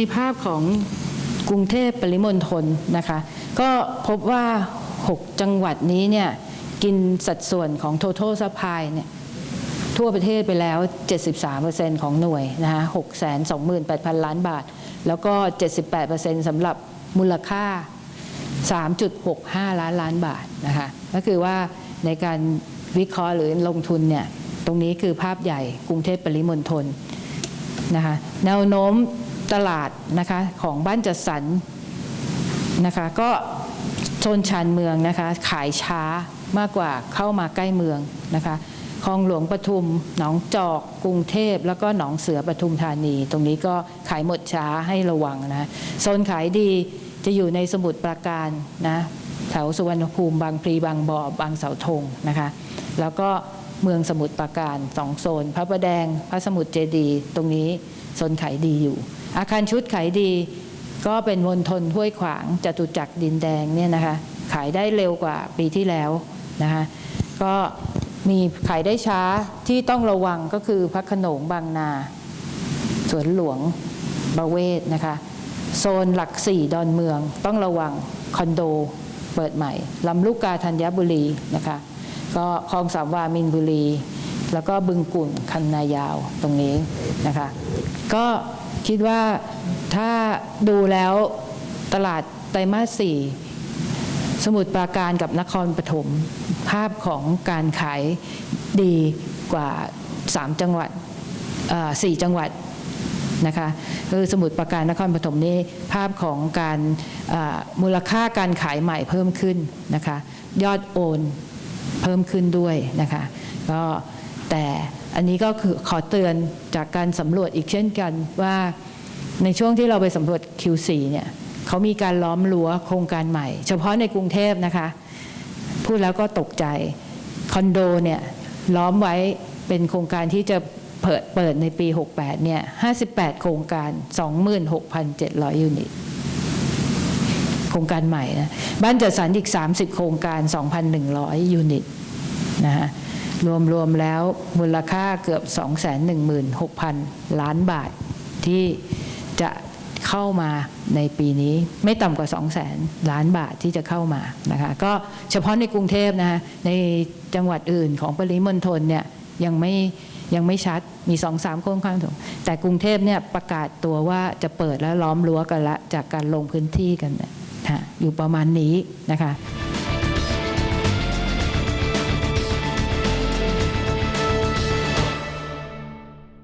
ในภาพของกรุงเทพปริมณฑลนะคะ ก็พบว่า 6 จังหวัดนี้เนี่ยกินสัดส่วนของ total supply เนี่ยทั่วประเทศไปแล้ว 73%ของหน่วยนะคะ628,000 ล้านบาท แล้วก็ 78%สำหรับมูลค่า 3.65 ล้านล้านบาทนะคะ ก็คือว่าในการวิเคราะห์หรือลงทุนเนี่ย ตรงนี้คือภาพใหญ่กรุงเทพปริมณฑลนะคะ แนวโน้ม ตลาดนะคะของบ้านจัดสรรนะคะก็โซนชานเมืองนะคะขายช้ามากกว่าเข้ามาใกล้เมืองนะคะคลองหลวงปทุมหนองจอก กรุงเทพ แล้วก็หนองเสือปทุมธานี ตรงนี้ก็ขายหมดช้าให้ระวังนะโซนขายดีจะอยู่ในสมุทรปราการนะแถวสุวรรณภูมิบางพลีบางบ่อบางเสาธงนะคะ แล้วก็เมืองสมุทรปราการสองโซน พระประแดง พระสมุทรเจดีย์ตรงนี้ โซนขายดีอยู่ อาคารชุดขายดีก็เป็นมณฑลห้วยขวางจตุจักรดินแดงเนี่ยนะคะขายได้เร็วกว่าปีที่แล้วนะคะก็มีขายได้ช้าที่ต้องระวังก็คือพระโขนงบางนา สวนหลวงประเวศนะคะโซนหลักสี่ดอนเมืองต้องระวังคอนโดเปิดใหม่ลำลูกกาธัญบุรีนะคะก็คลองสามวามินบุรี แล้วก็บึงกุ่นคันนายาวตรงนี้นะคะ ก็คิดว่าถ้าดูแล้วตลาดไตรมาสสี่สมุทรปราการกับนครปฐมภาพของการขายดีกว่า 3 จังหวัดสี่จังหวัดนะคะคือสมุทรปราการนครปฐมนี่ภาพของการมูลค่าการขายใหม่เพิ่มขึ้นนะคะยอดโอนเพิ่มขึ้นด้วยนะคะก็ แต่อันนี้ก็คือขอเตือนจากการสำรวจอีกเช่นกันว่าในช่วงที่เราไปสำรวจ Q4 เนี่ยเขามีการล้อมรั้วโครงการใหม่ เฉพาะในกรุงเทพนะคะ พูดแล้วก็ตกใจคอนโดเนี่ยล้อมไว้เป็นโครงการที่จะเปิดเปิดในปี 68 เนี่ย 58 โครงการ 26,700 ยูนิต โครงการใหม่นะ บ้านจัดสรรอีก 30 โครงการ 2,100 ยูนิต นะฮะ รวมรวมแล้วมูลค่าเกือบ 216,000 ล้านบาท ที่จะเข้ามาในปีนี้ไม่ต่ำกว่า 2 0 0 0 0 0ล้านบาทที่จะเข้ามานะคะก็เฉพาะในกรุงเทพนะคะในจังหวัดอื่นของปริมณฑลเนี่ยยังไม่ยังไม่ชัดมีสองสามโครงการถูกแต่กรุงเทพเนี่ยประกาศตัวว่าจะเปิดแล้วล้อมรั้วกันละจากการลงพื้นที่กันนะอยู่ประมาณนี้นะคะ